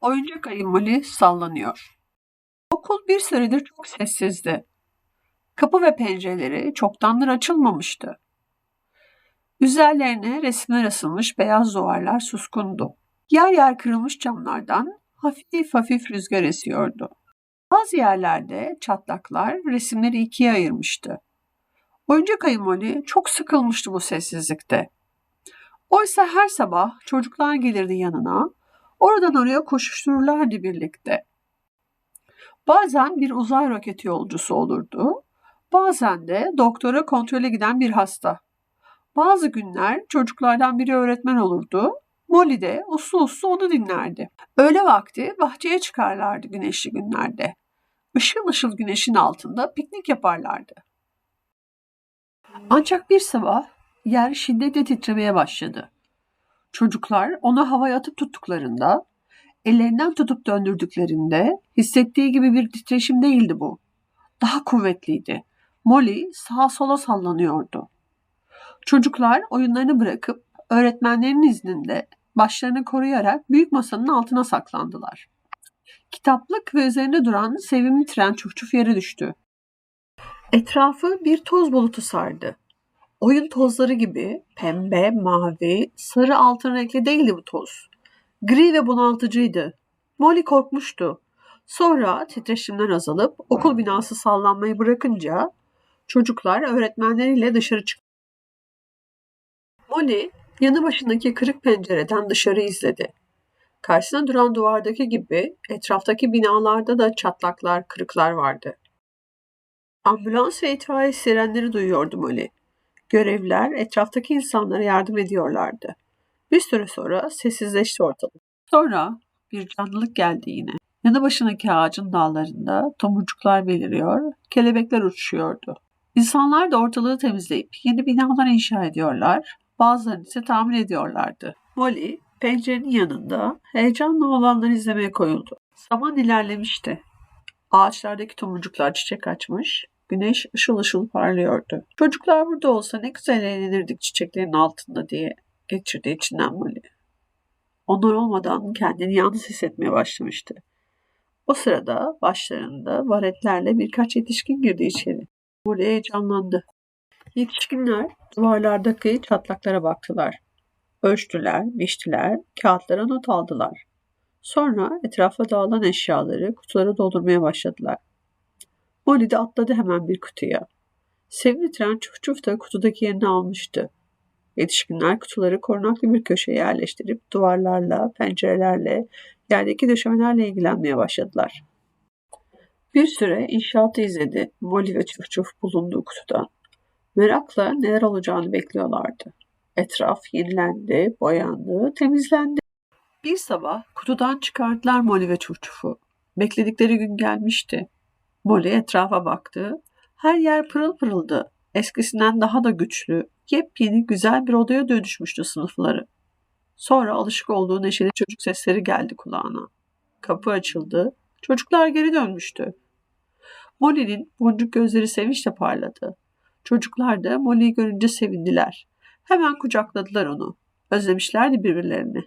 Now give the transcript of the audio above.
Oyuncak ayı Molly sallanıyor. Okul bir süredir çok sessizdi. Kapı ve pencereleri çoktandır açılmamıştı. Üzerlerine resimler asılmış beyaz duvarlar suskundu. Yer yer kırılmış camlardan hafif hafif rüzgar esiyordu. Bazı yerlerde çatlaklar resimleri ikiye ayırmıştı. Oyuncak ayı Molly çok sıkılmıştı bu sessizlikte. Oysa her sabah çocuklar gelirdi yanına, oradan oraya koşuştururlardı birlikte. Bazen bir uzay roketi yolcusu olurdu, bazen de doktora kontrole giden bir hasta. Bazı günler çocuklardan biri öğretmen olurdu, Molly de uslu uslu onu dinlerdi. Öğle vakti bahçeye çıkarlardı güneşli günlerde. Işıl ışıl güneşin altında piknik yaparlardı. Ancak bir sabah yer şiddetle titremeye başladı. Çocuklar onu havaya atıp tuttuklarında, ellerinden tutup döndürdüklerinde hissettiği gibi bir titreşim değildi bu. Daha kuvvetliydi. Molly sağa sola sallanıyordu. Çocuklar oyunlarını bırakıp öğretmenlerin izninde başlarını koruyarak büyük masanın altına saklandılar. Kitaplık ve üzerinde duran sevimli tren çuf yere düştü. Etrafı bir toz bulutu sardı. Oyun tozları gibi pembe, mavi, sarı altın renkli değildi bu toz. Gri ve bunaltıcıydı. Molly korkmuştu. Sonra titreşimler azalıp okul binası sallanmayı bırakınca çocuklar öğretmenleriyle dışarı çıktı. Molly yanı başındaki kırık pencereden dışarı izledi. Karşısına duran duvardaki gibi etraftaki binalarda da çatlaklar, kırıklar vardı. Ambulans ve itfaiye sirenleri duyuyordu Molly. Görevliler etraftaki insanlara yardım ediyorlardı. Bir süre sonra sessizleşti ortalık. Sonra bir canlılık geldi yine. Yanı başındaki ağacın dallarında tomurcuklar beliriyor, kelebekler uçuşuyordu. İnsanlar da ortalığı temizleyip yeni binalar inşa ediyorlar, bazılarını ise tamir ediyorlardı. Molly pencerenin yanında heyecanla olanları izlemeye koyuldu. Zaman ilerlemişti. Ağaçlardaki tomurcuklar çiçek açmış, güneş ışıl ışıl parlıyordu. Çocuklar burada olsa ne güzel eğlenirdik çiçeklerin altında diye geçirdi içinden Molly. Onlar olmadan kendini yalnız hissetmeye başlamıştı. O sırada başlarında varetlerle birkaç yetişkin girdi içeri. Molly heyecanlandı. Yetişkinler duvarlardaki çatlaklara baktılar. Ölçtüler, biçtiler, kağıtlara not aldılar. Sonra etrafa dağılan eşyaları kutulara doldurmaya başladılar. Molly de atladı hemen bir kutuya. Sevimli tren çuf çuf da kutudaki yerini almıştı. Yetişkinler kutuları korunaklı bir köşeye yerleştirip duvarlarla, pencerelerle, yerdeki döşemelerle ilgilenmeye başladılar. Bir süre inşaatı izledi Molly ve çuf çuf bulunduğu kutudan. Merakla neler olacağını bekliyorlardı. Etraf yenilendi, boyandı, temizlendi. Bir sabah kutudan çıkardılar Molly ve Çufçuf'u. Bekledikleri gün gelmişti. Molly etrafa baktı. Her yer pırıl pırıldı. Eskisinden daha da güçlü, yepyeni güzel bir odaya dönüşmüştü sınıfları. Sonra alışık olduğu neşeli çocuk sesleri geldi kulağına. Kapı açıldı. Çocuklar geri dönmüştü. Molly'nin boncuk gözleri sevinçle parladı. Çocuklar da Molly'yi görünce sevindiler. Hemen kucakladılar onu. Özlemişlerdi birbirlerini.